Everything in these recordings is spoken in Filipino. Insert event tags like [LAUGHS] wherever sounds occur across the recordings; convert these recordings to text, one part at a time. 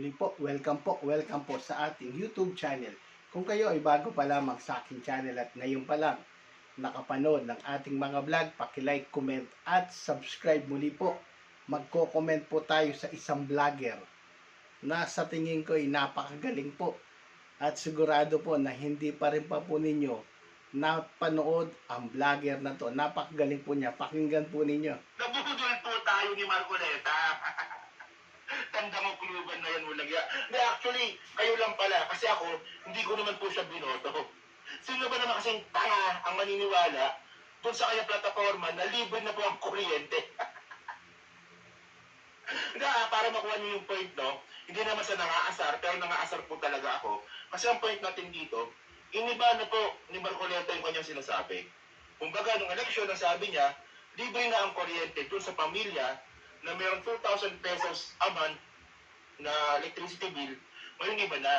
Muli po, welcome po, welcome po sa ating YouTube channel. Kung kayo ay bago pa lamang sa aking channel at ngayon pa lang nakapanood ng ating mga vlog, paki-like, comment at subscribe muli po. Magko-comment po tayo sa isang vlogger na sa tingin ko ay napakagaling po at sigurado po na hindi pa rin pa po ninyo napanood ang vlogger na to. Napakagaling po niya. Pakinggan po ninyo. Nabudol po tayo ni Marcoleta. Tanda mo kuluban na yan, walang ya. Hindi, actually, kayo lang pala. Kasi ako, hindi ko naman po siya binoto. Sino ba naman kasing tanga ang maniniwala dun sa kanya plataforma na libre na po ang kuryente? [LAUGHS] Hindi, ah, para makuha niyo yung point, no? Hindi naman sa nangaasar, pero nangaasar po talaga ako. Kasi ang point natin dito, iniba na po ni Marcoleta yung kanyang sinasabi. Kumbaga, nung eleksyon, ang sabi niya, libre na ang kuryente dun sa pamilya na mayroong 2,000 pesos a month na electricity bill, ngayon iba na.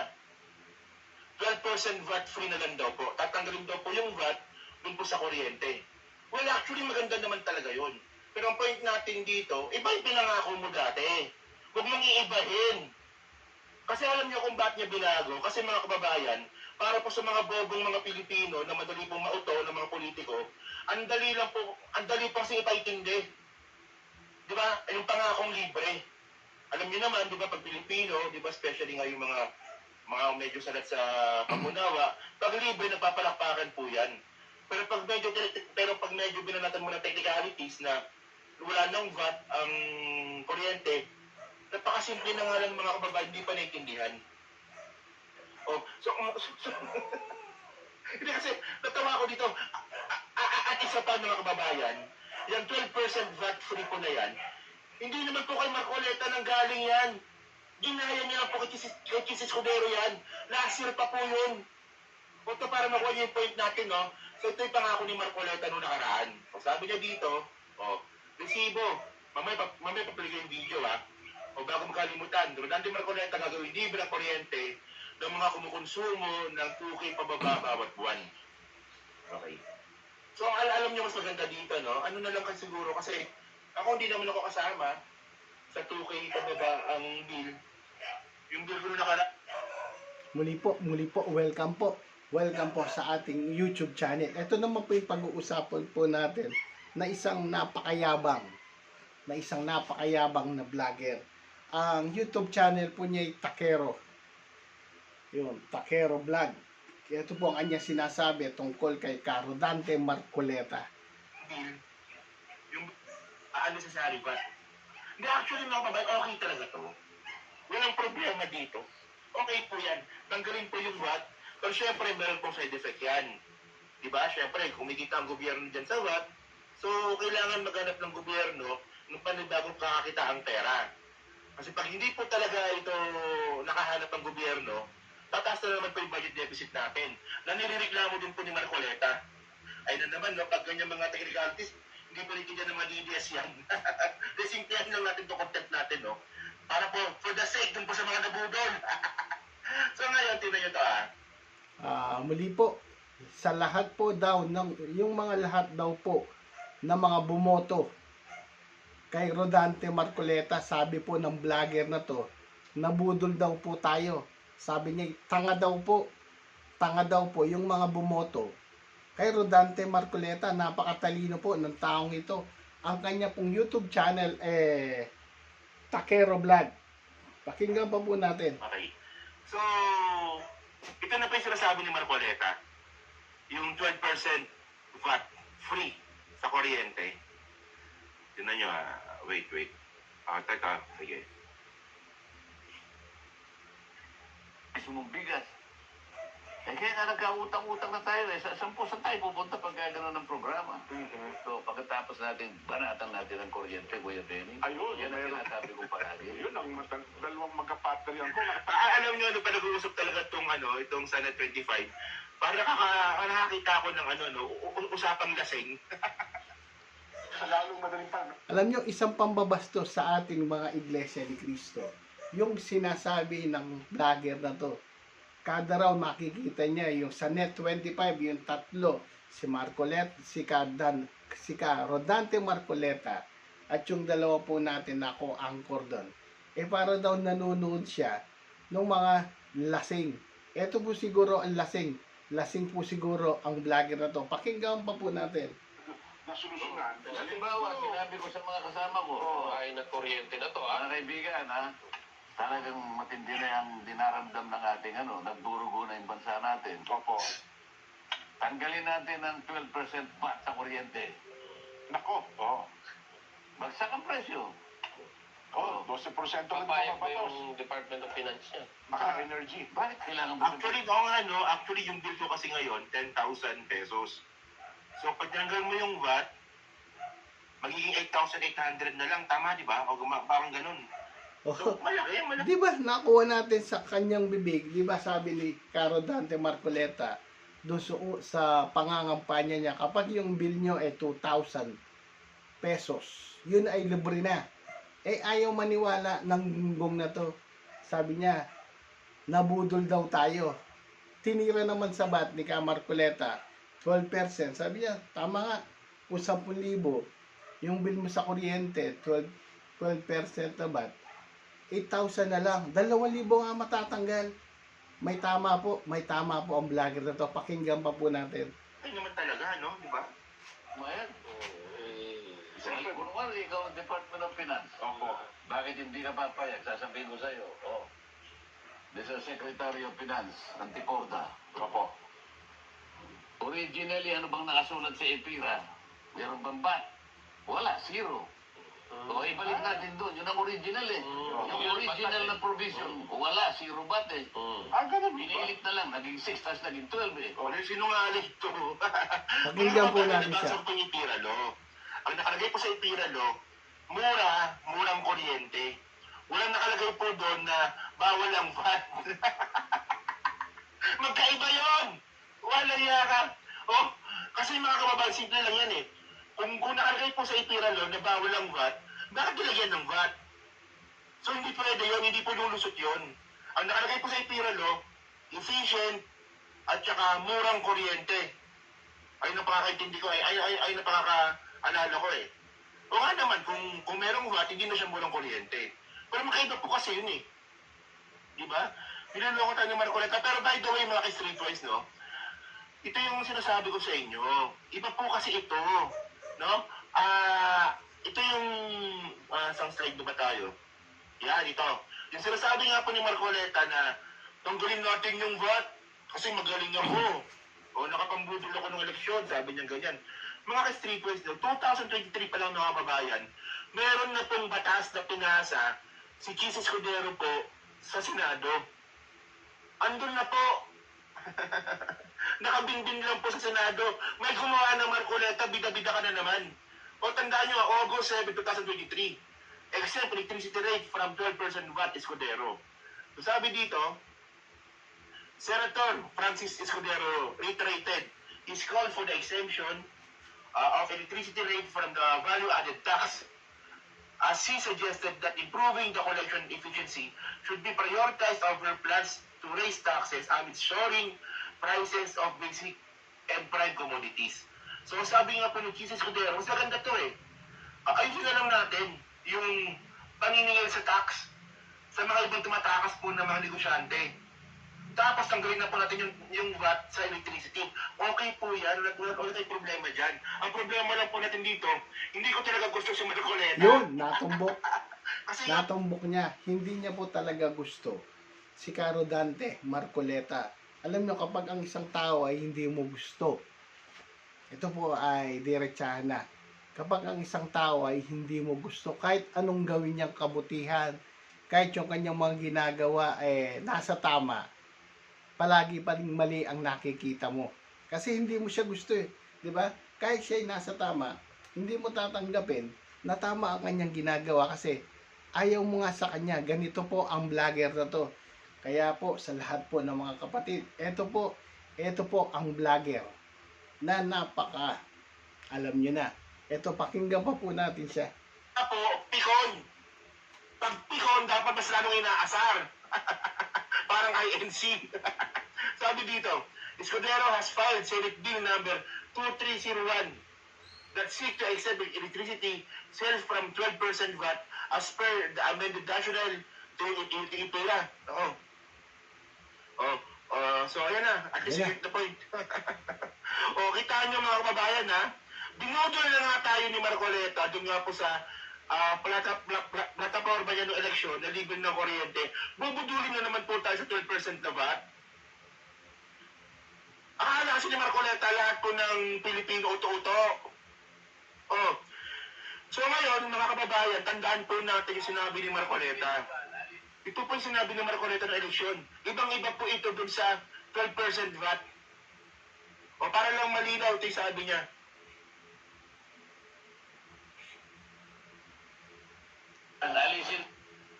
12% VAT free na lang daw po. Tatanggalin daw po yung VAT dun po sa kuryente. Well, actually, maganda naman talaga yon. Pero ang point natin dito, iba yung pinangako mo dati. Huwag mong iibahin. Kasi alam niyo kung bakit niya binago. Kasi mga kababayan, para po sa mga bobong mga Pilipino na madali pong mauto ng mga politiko, ang dali lang po, ang dali pang sing ipaitindi. Di ba? Yung pangakong libre. Alam niyo naman, di ba, pag Pilipino, di ba, especially nga yung mga mga medyo salat sa pangunawa, pag libre, napapalakpakan po yan. Pero pag medyo, pero pag medyo binanatan mo ng technicalities na wala nang VAT ang kuryente, napakasimple na nga lang mga kababayan, hindi pa naiintindihan. Oh, so, so, [LAUGHS] hindi kasi, natawa ko dito, at isa pa mga kababayan, yung 12% VAT free po na yan, hindi naman po kay Marcoleta nang galing yan. Ginaya niya lang po kay Chis- kay yan. Last year pa po yun. O to para makuha niyo yung point natin, no? So ito yung pangako ni Marcoleta noong nakaraan. O sabi niya dito, o, resibo. Mamaya, pa, mamaya papaligay yung video, ha? O bago makalimutan, Rodante Marcoleta gagawin libre ang kuryente ng mga kumukonsumo ng 2K pababa bawat buwan. Okay. So al- alam niyo mas maganda dito, no? Ano na lang kasi siguro kasi ako hindi naman ako kasama sa 2K pababa ang bill. Yung bill ko nung nakara Muli po, muli po, welcome po. Welcome po sa ating YouTube channel. Ito naman po yung pag-uusapan po natin na isang napakayabang, na isang napakayabang na vlogger. Ang YouTube channel po niya ay Takero. Yun, Takero Vlog. Ito po ang kanya sinasabi tungkol kay Caro Dante Marcoleta. yung ano sa salary ba? Hindi, actually mga kabay, okay talaga to. Walang problema dito. Okay po yan. Tanggalin po yung VAT. Pero syempre, meron pong side effect yan. Di ba? Syempre, kumikita ang gobyerno dyan sa VAT. So, kailangan maghanap ng gobyerno ng panibagong kakakita ang pera. Kasi pag hindi po talaga ito nakahanap ang gobyerno, tataas na naman po yung budget deficit natin. Na nilireklamo din po ni Marcoleta. Ay na naman, no, pag ganyan mga technicalities, hindi po rin ng mga DDS yan. [LAUGHS] Desimplihan lang natin to content natin, no? Para po, for the sake dun po sa mga nabudol. [LAUGHS] so ngayon, tingnan nyo to, ah. Ah, muli po, sa lahat po daw, ng, yung mga lahat daw po na mga bumoto kay Rodante Marcoleta, sabi po ng vlogger na to, nabudol daw po tayo. Sabi niya, tanga daw po, tanga daw po yung mga bumoto. Kay Rodante Marcoleta, napakatalino po ng taong ito. Ang kanya pong YouTube channel, eh, Takero Vlog. Pakinggan pa po natin. Okay. So, ito na pa yung sinasabi ni Marcoleta. Yung 12% VAT free sa kuryente. Tingnan nyo, ah. wait, wait. Ah, teka, sige. Kasi mong bigas. Eh kaya nga nagkautang-utang na tayo eh. Sa saan po saan tayo pupunta pag gano'n ng programa? So pagkatapos natin, banatan natin ang kuryente, Kuya Benny. Ayun, Yan ang meron. sinasabi ko palagi. [LAUGHS] Yun ang matag- dalawang magka-partner yan ko. [LAUGHS] Ah, alam nyo, ano pa nag-uusap talaga itong, ano, itong Senate 25. Para nakaka, nakakita ako ng ano, no, u- u- usapang lasing. [LAUGHS] Lalong madaling pa. Alam nyo, isang pambabastos sa ating mga iglesia ni Cristo, yung sinasabi ng vlogger na to. Kada raw makikita niya yung sa net 25, yung tatlo, si Marcolet, si Kadan, si Ka Rodante Marcoleta, at yung dalawa po natin na ko anchor doon. eh para daw nanonood siya ng mga lasing. Ito po siguro ang lasing. Lasing po siguro ang vlogger na to. Pakinggan pa po natin. Nasolusyonan. Halimbawa, sinabi ko sa mga kasama ko, Ay, na kuryente na to, ah. mga kaibigan, ha? Talagang matindi na yung dinaramdam ng ating ano, nagdurugo na yung bansa natin. Opo. Tanggalin natin ang 12% VAT sa kuryente. Nako. Oo. Bagsak ang presyo. Oh, 12% rin Papayag ba mapapatos. yung Department of Finance niya? Naka-energy. Bakit kailangan mo Actually, oo nga, no? Actually, yung bill ko kasi ngayon, 10,000 pesos. So, pag tinanggal mo yung VAT, magiging 8,800 na lang. Tama, di ba? O guma- parang ganun. So, malaki, malaki. Di ba nakuha natin sa kanyang bibig, di ba sabi ni Caro Dante Marcoleta, doon sa, sa pangangampanya niya, kapag yung bill nyo ay 2,000 pesos, yun ay libre na. Eh ayaw maniwala ng gunggong na to. Sabi niya, nabudol daw tayo. Tinira naman sa bat ni Ka Marcoleta, 12%. Sabi niya, tama nga, kung 10,000, yung bill mo sa kuryente, 12, 12% na bat, 8,000 na lang. 2,000 nga matatanggal. May tama po, may tama po ang vlogger na to. Pakinggan pa po natin. Ay naman talaga, no? Di ba? Mayan. Eh, Siyempre, kung naman ikaw ang Department of Finance, Opo. bakit hindi ka papayag? Sasabihin ko sa'yo, oh, this is Secretary of Finance, Antiporta. Opo. Originally, ano bang nakasulat sa EPIRA? Meron bang bat? Wala, zero. O, ibalik natin doon. Yun ang original eh. Yung original na provision, wala, zero bat eh. mm. Ah, ganun ba? Pinilit na lang, naging 6, tapos naging 12 eh. O, yung sinungaling to. [LAUGHS] Pakinggan po natin siya. Yung Ipiralo. Ang nakalagay po sa Ipiralo, mura, murang kuryente. Walang nakalagay po doon na bawal ang VAT. [LAUGHS] Magkaiba yon. Wala yaka. Oh, kasi mga kababayan, simple lang yan eh. Kung, kung nakalagay po sa Ipiralo na bawal ang VAT, bakit nilagyan ng VAT? So hindi pwede yun, hindi po lulusot yun. Ang nakalagay po sa Ipiralo, efficient, at saka murang kuryente. Ayun ang pakakaintindi ko, ay, ay, ay, ay na pakakaalala ko eh. O nga naman, kung, kung merong VAT, hindi na siya murang kuryente. Pero magkaiba po kasi yun eh. Di ba? Niloloko tayo ni Marcoleta. Pero by the way, mga ka-streetwise, no? Ito yung sinasabi ko sa inyo. Iba po kasi ito. No? Ah, ito yung ah, isang slide ba tayo? Yan, ito. Yung sinasabi nga po ni Marcoleta na tanggalin natin yung VAT kasi magaling ako. O nakapambudol ako ng eleksyon, sabi niya ganyan. Mga ka-streetwise, no, 2023 pa lang mga kababayan, meron na pong batas na pinasa si Jesus Cordero po sa Senado. Andun na po. [LAUGHS] Nakabinbin lang po sa Senado. May gumawa ng Marcoleta, bida-bida ka na naman. O tandaan nyo, August 7, 2023. Exempt electricity rate from 12% VAT Escudero. So sabi dito, Senator Francis Escudero reiterated his call for the exemption uh, of electricity rate from the value-added tax as he suggested that improving the collection efficiency should be prioritized over plans to raise taxes amid soaring prices of basic and prime commodities. So sabi nga po ni Jesus Cordero, mas maganda to eh. Uh, ayusin na lang natin yung paniningil sa tax sa mga ibang tumatakas po ng mga negosyante. Tapos tanggalin na po natin yung, yung VAT sa electricity. Okay po yan, wala, wala tayong problema dyan. Ang problema lang po natin dito, hindi ko talaga gusto si Marcoleta. Yun, natumbok. [LAUGHS] Kasi Natumbok niya. Hindi niya po talaga gusto si Caro Dante Marcoleta. Alam niyo, kapag ang isang tao ay hindi mo gusto, ito po ay diretsahan na. Kapag ang isang tao ay hindi mo gusto, kahit anong gawin niyang kabutihan, kahit yung kanyang mga ginagawa eh nasa tama, palagi pa rin mali ang nakikita mo. Kasi hindi mo siya gusto eh. ba? Kahit siya ay nasa tama, hindi mo tatanggapin na tama ang kanyang ginagawa kasi ayaw mo nga sa kanya. Ganito po ang vlogger na to. Kaya po sa lahat po ng mga kapatid, eto po, eto po ang vlogger na napaka alam nyo na. Eto pakinggan pa po natin siya. po, pikon. Pag pikon, dapat mas lalong inaasar. [LAUGHS] Parang INC. [LAUGHS] Sabi dito, Escudero has filed Senate Bill number 2301 that seek to exempt electricity sales from 12% VAT as per the amended national tinipira. Oo. Oh, oh, so ayan na, at least you get the point. [LAUGHS] o, kitaan nyo mga kababayan ha, binudol na nga tayo ni Marcoleta doon nga po sa ah, plata, pla, pla, plataforma niya ng eleksyon na libre ng kuryente. Bubudulin na naman po tayo sa 12% na VAT. Akala kasi ni Marcoleta lahat po ng Pilipino uto-uto. Oh. So ngayon, mga kababayan, tandaan po natin yung sinabi ni Marcoleta. Ito po yung sinabi ni Marcoleta ng eleksyon. Ibang-iba po ito dun sa 12% VAT. O para lang malinaw, ito yung sabi niya.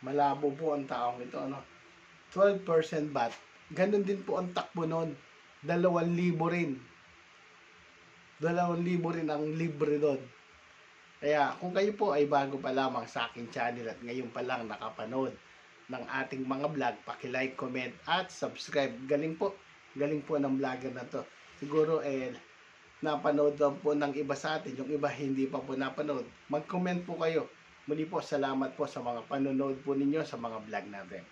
Malabo po ang taong ito, ano. 12% bat. Ganon din po ang takbo nun. 2,000 rin. 2,000 rin ang libre doon. Kaya kung kayo po ay bago pa lamang sa aking channel at ngayon pa lang nakapanood ng ating mga vlog, paki-like, comment at subscribe. Galing po. Galing po ng vlogger na to. Siguro eh napanood po ng iba sa atin, yung iba hindi pa po napanood. Mag-comment po kayo. Muli po, salamat po sa mga panonood po ninyo sa mga vlog natin.